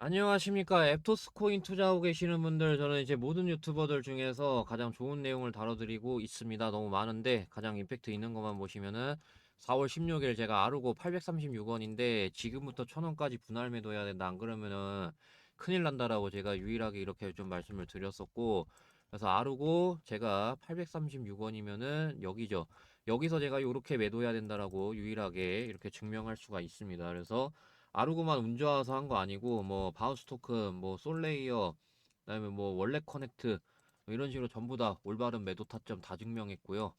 안녕하십니까. 앱토스 코인 투자하고 계시는 분들, 저는 이제 모든 유튜버들 중에서 가장 좋은 내용을 다뤄드리고 있습니다. 너무 많은데, 가장 임팩트 있는 것만 보시면은, 4월 16일 제가 아르고 836원인데, 지금부터 1000원까지 분할 매도해야 된다. 안 그러면은, 큰일 난다라고 제가 유일하게 이렇게 좀 말씀을 드렸었고, 그래서 아르고 제가 836원이면은 여기죠. 여기서 제가 이렇게 매도해야 된다라고 유일하게 이렇게 증명할 수가 있습니다. 그래서, 아르고만 운 좋아서 한 거 아니고 뭐 바우스 토큰, 뭐 솔레이어, 그다음에 뭐 원래 커넥트 뭐 이런 식으로 전부 다 올바른 매도 타점 다 증명했고요.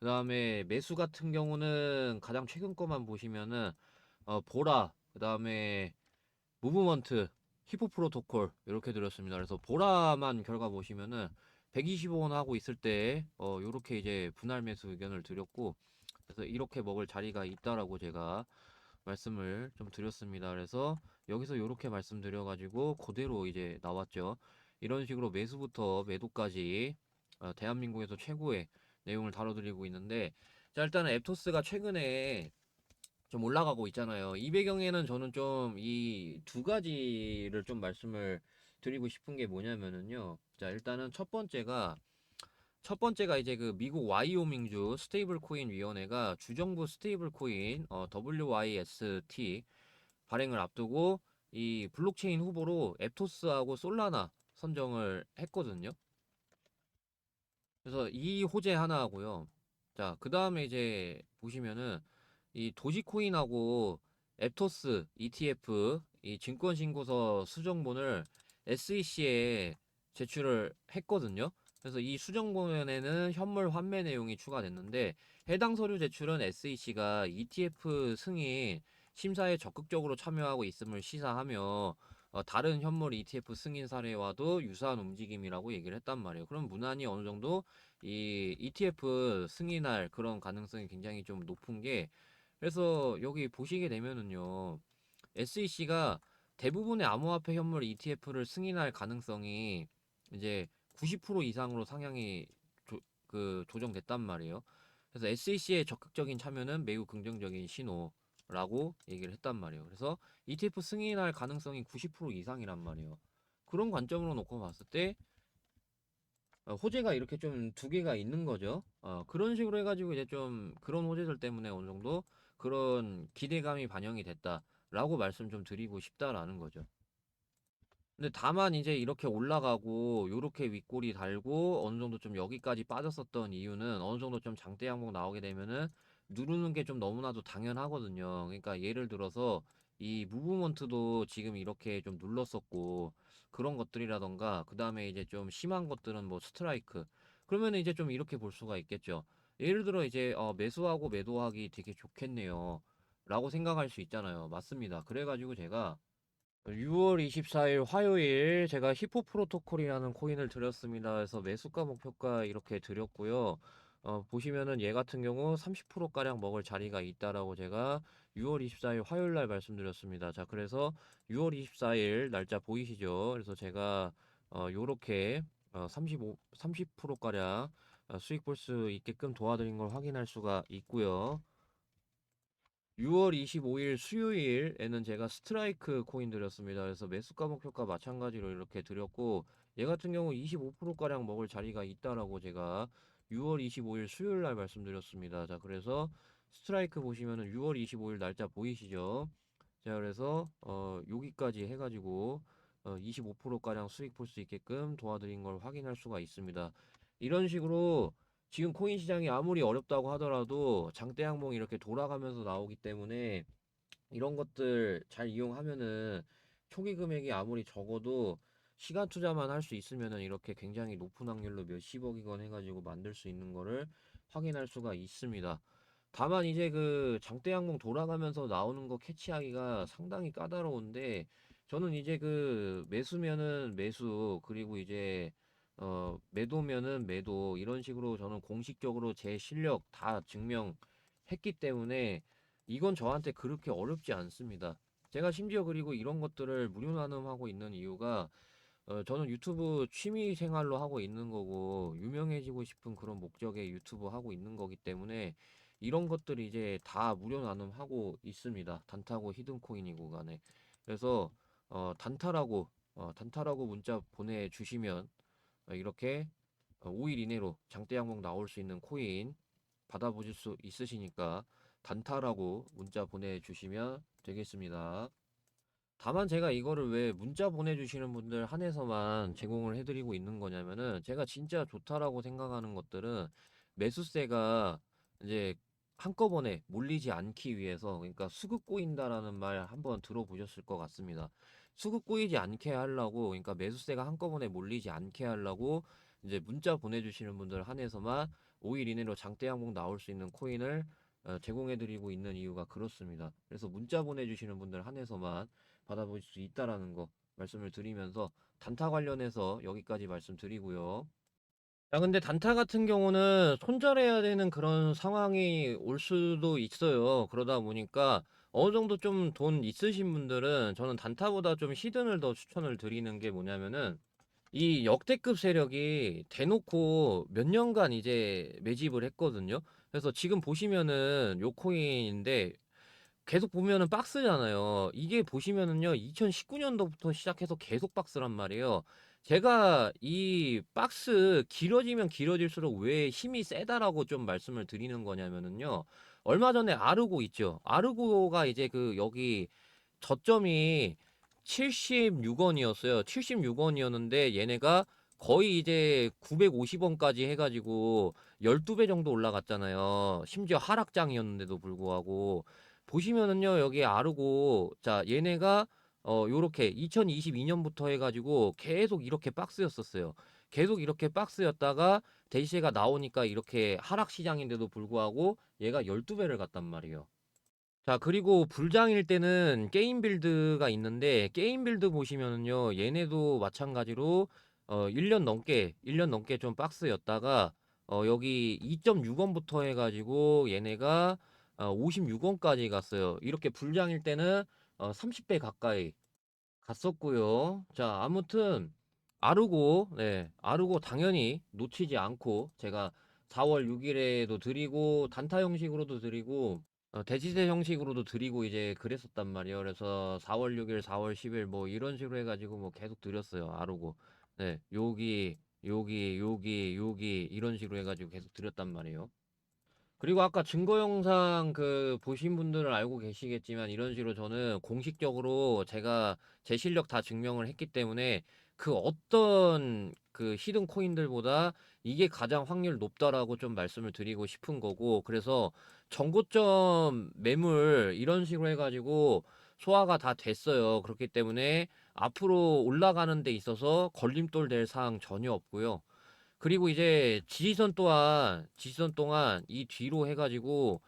그다음에 매수 같은 경우는 가장 최근 거만 보시면은 어 보라, 그다음에 무브먼트, 히포 프로토콜 이렇게 드렸습니다. 그래서 보라만 결과 보시면은 125원 하고 있을 때 어 요렇게 이제 분할 매수 의견을 드렸고 그래서 이렇게 먹을 자리가 있다라고 제가 말씀을 좀 드렸습니다. 그래서 여기서 이렇게 말씀드려가지고 그대로 이제 나왔죠. 이런 식으로 매수부터 매도까지 어, 대한민국에서 최고의 내용을 다뤄드리고 있는데 자 일단은 앱토스가 최근에 좀 올라가고 있잖아요. 이 배경에는 저는 좀 이 두 가지를 좀 말씀을 드리고 싶은 게 뭐냐면은요. 자 일단은 첫 번째가 첫 번째가 이제 그 미국 와이오밍주 스테이블 코인 위원회가 주정부 스테이블 코인 어, WYST 발행을 앞두고 이 블록체인 후보로 앱토스하고 솔라나 선정을 했거든요. 그래서 이 호재 하나 하고요. 자, 그 다음에 이제 보시면은 이 도지코인하고 앱토스 ETF 이 증권신고서 수정본을 SEC에 제출을 했거든요. 그래서 이 수정본에는 현물 환매 내용이 추가됐는데 해당 서류 제출은 SEC가 ETF 승인 심사에 적극적으로 참여하고 있음을 시사하며 어, 다른 현물 ETF 승인 사례와도 유사한 움직임이라고 얘기를 했단 말이에요. 그럼 무난히 어느 정도 이 ETF 승인할 그런 가능성이 굉장히 좀 높은 게 그래서 여기 보시게 되면은요. SEC가 대부분의 암호화폐 현물 ETF를 승인할 가능성이 이제 90% 이상으로 상향이 조, 그 조정됐단 말이에요. 그래서 SEC의 적극적인 참여는 매우 긍정적인 신호라고 얘기를 했단 말이에요. 그래서 ETF 승인할 가능성이 90% 이상이란 말이에요. 그런 관점으로 놓고 봤을 때 어, 호재가 이렇게 좀 두 개가 있는 거죠. 어, 그런 식으로 해가지고 이제 좀 그런 호재들 때문에 어느 정도 그런 기대감이 반영이 됐다라고 말씀 좀 드리고 싶다라는 거죠. 근데 다만 이제 이렇게 올라가고 요렇게 윗골이 달고 어느 정도 좀 여기까지 빠졌었던 이유는 어느 정도 좀 장대 양봉 나오게 되면은 누르는 게 좀 너무나도 당연하거든요. 그러니까 예를 들어서 이 무브먼트도 지금 이렇게 좀 눌렀었고 그런 것들이라던가 그다음에 이제 좀 심한 것들은 뭐 스트라이크 그러면은 이제 좀 이렇게 볼 수가 있겠죠. 예를 들어 이제 어 매수하고 매도하기 되게 좋겠네요. 라고 생각할 수 있잖아요. 맞습니다. 그래가지고 제가 6월 24일 화요일 제가 히포 프로토콜이라는 코인을 드렸습니다. 그래서 매수가 목표가 이렇게 드렸고요. 어, 보시면은 얘 같은 경우 30%가량 먹을 자리가 있다라고 제가 6월 24일 화요일 날 말씀드렸습니다. 자, 그래서 6월 24일 날짜 보이시죠? 그래서 제가 어, 요렇게 어, 35, 30%가량 어, 수익 볼 수 있게끔 도와드린 걸 확인할 수가 있고요. 6월 25일 수요일에는 제가 스트라이크 코인 드렸습니다. 그래서 매수 가 목표가 마찬가지로 이렇게 드렸고 얘 같은 경우 25%가량 먹을 자리가 있다라고 제가 6월 25일 수요일 날 말씀드렸습니다. 자, 그래서 스트라이크 보시면은 6월 25일 날짜 보이시죠? 자, 그래서 어 여기까지 해 가지고 어 25%가량 수익 볼 수 있게끔 도와드린 걸 확인할 수가 있습니다. 이런 식으로 지금 코인 시장이 아무리 어렵다고 하더라도 장대 항목이 이렇게 돌아가면서 나오기 때문에 이런 것들 잘 이용하면은 초기 금액이 아무리 적어도 시간 투자만 할 수 있으면은 이렇게 굉장히 높은 확률로 몇십억이건 해가지고 만들 수 있는 거를 확인할 수가 있습니다. 다만 이제 그 장대 항목 돌아가면서 나오는 거 캐치하기가 상당히 까다로운데 저는 이제 그 매수면은 매수 그리고 이제 어, 매도면은 매도 이런 식으로 저는 공식적으로 제 실력 다 증명했기 때문에 이건 저한테 그렇게 어렵지 않습니다. 제가 심지어 그리고 이런 것들을 무료 나눔하고 있는 이유가 어, 저는 유튜브 취미 생활로 하고 있는 거고 유명해지고 싶은 그런 목적의 유튜브 하고 있는 거기 때문에 이런 것들이 이제 다 무료 나눔하고 있습니다. 단타고 히든코인이고 간에. 그래서 어, 단타라고 어, 단타라고 문자 보내주시면 어, 이렇게 어, 5일 이내로 장대 항목 나올 수 있는 코인 받아보실 수 있으시니까 단타라고 문자 보내주시면 되겠습니다. 다만 제가 이거를 왜 문자 보내주시는 분들 한해서만 제공을 해드리고 있는 거냐면은 제가 진짜 좋다라고 생각하는 것들은 매수세가 이제 한꺼번에 몰리지 않기 위해서 그러니까 수급 꼬인다라는 말 한번 들어보셨을 것 같습니다. 수급 꼬이지 않게 하려고 그러니까 매수세가 한꺼번에 몰리지 않게 하려고 이제 문자 보내주시는 분들 한해서만 5일 이내로 장대 항목 나올 수 있는 코인을 어, 제공해드리고 있는 이유가 그렇습니다. 그래서 문자 보내주시는 분들 한해서만 받아볼 수 있다라는 거 말씀을 드리면서 단타 관련해서 여기까지 말씀드리고요. 야, 근데 단타 같은 경우는 손절해야 되는 그런 상황이 올 수도 있어요. 그러다 보니까 어느 정도 좀 돈 있으신 분들은 저는 단타보다 좀 히든을 더 추천을 드리는 게 뭐냐면은 이 역대급 세력이 대놓고 몇 년간 이제 매집을 했거든요. 그래서 지금 보시면은 요 코인인데 계속 보면은 박스잖아요. 이게 보시면은요, 2019년도부터 시작해서 계속 박스란 말이에요. 제가 이 박스 길어지면 길어질수록 왜 힘이 세다라고 좀 말씀을 드리는 거냐면은요, 얼마 전에 아르고 있죠. 아르고가 이제 그 여기 저점이 76원이었어요. 76원이었는데 얘네가 거의 이제 950원까지 해가지고 12배 정도 올라갔잖아요. 심지어 하락장이었는데도 불구하고. 보시면은요, 여기 아르고, 자, 얘네가, 어, 요렇게 2022년부터 해가지고 계속 이렇게 박스였었어요. 계속 이렇게 박스였다가 대시세가 나오니까 이렇게 하락 시장인데도 불구하고 얘가 12배를 갔단 말이에요. 자, 그리고 불장일 때는 게임 빌드가 있는데, 게임 빌드 보시면은요, 얘네도 마찬가지로, 어, 1년 넘게, 1년 넘게 좀 박스였다가, 어, 여기 2.6원부터 해가지고 얘네가 어, 56원까지 갔어요. 이렇게 불장일 때는 어, 30배 가까이 갔었고요. 자, 아무튼 아르고, 네, 아르고 당연히 놓치지 않고 제가 4월 6일에도 드리고 단타 형식으로도 드리고 어, 대지세 형식으로도 드리고 이제 그랬었단 말이에요. 그래서 4월 6일, 4월 10일 뭐 이런 식으로 해가지고 뭐 계속 드렸어요. 아르고, 네, 여기, 여기, 여기, 여기 이런 식으로 해가지고 계속 드렸단 말이에요. 그리고 아까 증거 영상 그 보신 분들은 알고 계시겠지만 이런 식으로 저는 공식적으로 제가 제 실력 다 증명을 했기 때문에 그 어떤 그 히든 코인들보다 이게 가장 확률 높다라고 좀 말씀을 드리고 싶은 거고 그래서 정고점 매물 이런 식으로 해가지고 소화가 다 됐어요. 그렇기 때문에 앞으로 올라가는 데 있어서 걸림돌 될 사항 전혀 없고요. 그리고 이제 지지선 또한 지지선 동안 이 뒤로 해가지고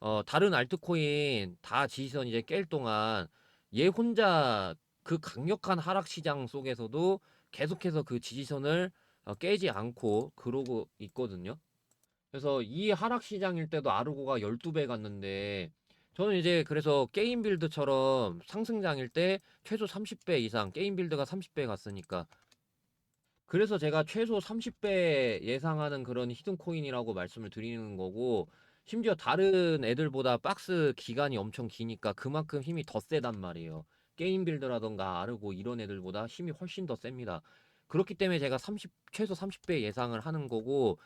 어 다른 알트코인 다 지지선 이제 깰 동안 얘 혼자 그 강력한 하락 시장 속에서도 계속해서 그 지지선을 어, 깨지 않고 그러고 있거든요. 그래서 이 하락 시장일 때도 아르고가 12배 갔는데 저는 이제 그래서 게임 빌드처럼 상승장일 때 최소 30배 이상 게임 빌드가 30배 갔으니까 그래서 제가 최소 30배 예상하는 그런 히든 코인이라고 말씀을 드리는 거고, 심지어 다른 애들보다 박스 기간이 엄청 기니까 그만큼 힘이 더 세단 말이에요. 게임 빌드라던가 아르고 이런 애들보다 힘이 훨씬 더 셉니다. 그렇기 때문에 제가 30, 최소 30배 예상을 하는 거고,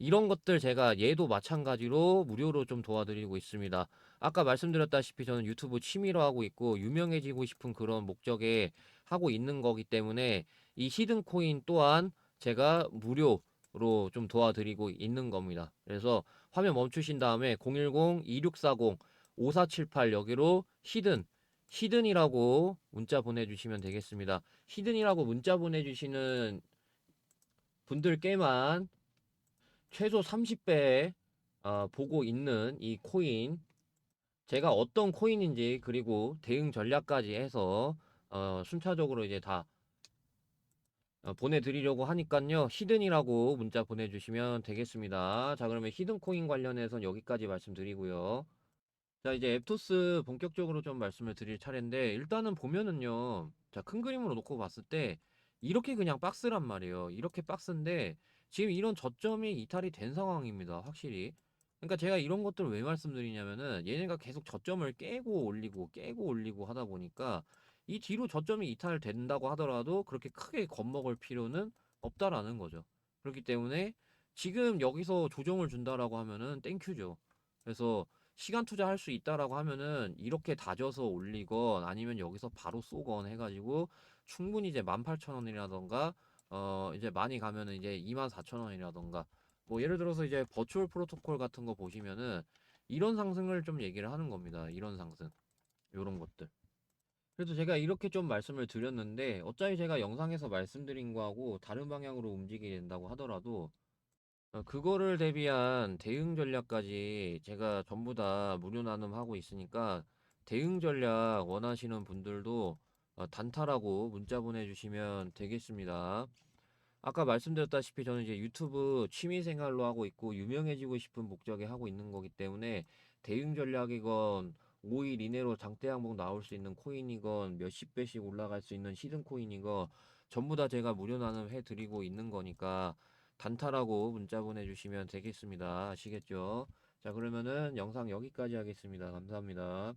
이런 것들 제가 얘도 마찬가지로 무료로 좀 도와드리고 있습니다. 아까 말씀드렸다시피 저는 유튜브 취미로 하고 있고, 유명해지고 싶은 그런 목적에 하고 있는 거기 때문에 이 히든 코인 또한 제가 무료로 좀 도와드리고 있는 겁니다. 그래서 화면 멈추신 다음에 010-2640-5478 여기로 히든 히든이라고 문자 보내주시면 되겠습니다. 히든이라고 문자 보내주시는 분들께만 최소 30배 어, 보고 있는 이 코인 제가 어떤 코인인지 그리고 대응 전략까지 해서 어, 순차적으로 이제 다 어, 보내드리려고 하니깐요. 히든이라고 문자 보내주시면 되겠습니다. 자, 그러면 히든 코인 관련해서는 여기까지 말씀드리고요. 자, 이제 앱토스 본격적으로 좀 말씀을 드릴 차례인데, 일단은 보면은요. 자, 큰 그림으로 놓고 봤을 때, 이렇게 그냥 박스란 말이에요. 이렇게 박스인데, 지금 이런 저점이 이탈이 된 상황입니다. 확실히. 그러니까 제가 이런 것들을 왜 말씀드리냐면은, 얘네가 계속 저점을 깨고 올리고, 깨고 올리고 하다 보니까, 이 뒤로 저점이 이탈된다고 하더라도 그렇게 크게 겁먹을 필요는 없다라는 거죠. 그렇기 때문에 지금 여기서 조정을 준다라고 하면은 땡큐죠. 그래서 시간 투자할 수 있다라고 하면은 이렇게 다져서 올리건 아니면 여기서 바로 쏘건 해가지고 충분히 이제 18,000원이라던가 어 이제 많이 가면은 이제 24,000원이라던가 뭐 예를 들어서 이제 버추얼 프로토콜 같은 거 보시면은 이런 상승을 좀 얘기를 하는 겁니다. 이런 상승. 요런 것들. 그래서 제가 이렇게 좀 말씀을 드렸는데 어차피 제가 영상에서 말씀드린 거하고 다른 방향으로 움직이게 된다고 하더라도 어, 그거를 대비한 대응 전략까지 제가 전부 다 무료 나눔하고 있으니까 대응 전략 원하시는 분들도 어, 단타라고 문자 보내주시면 되겠습니다. 아까 말씀드렸다시피 저는 이제 유튜브 취미 생활로 하고 있고 유명해지고 싶은 목적에 하고 있는 거기 때문에 대응 전략이건 5일 이내로 장대 항목 나올 수 있는 코인이건 몇십 배씩 올라갈 수 있는 히든 코인이건 전부 다 제가 무료 나눔 해 드리고 있는 거니까 단타라고 문자 보내주시면 되겠습니다. 아시겠죠? 자, 그러면은 영상 여기까지 하겠습니다. 감사합니다.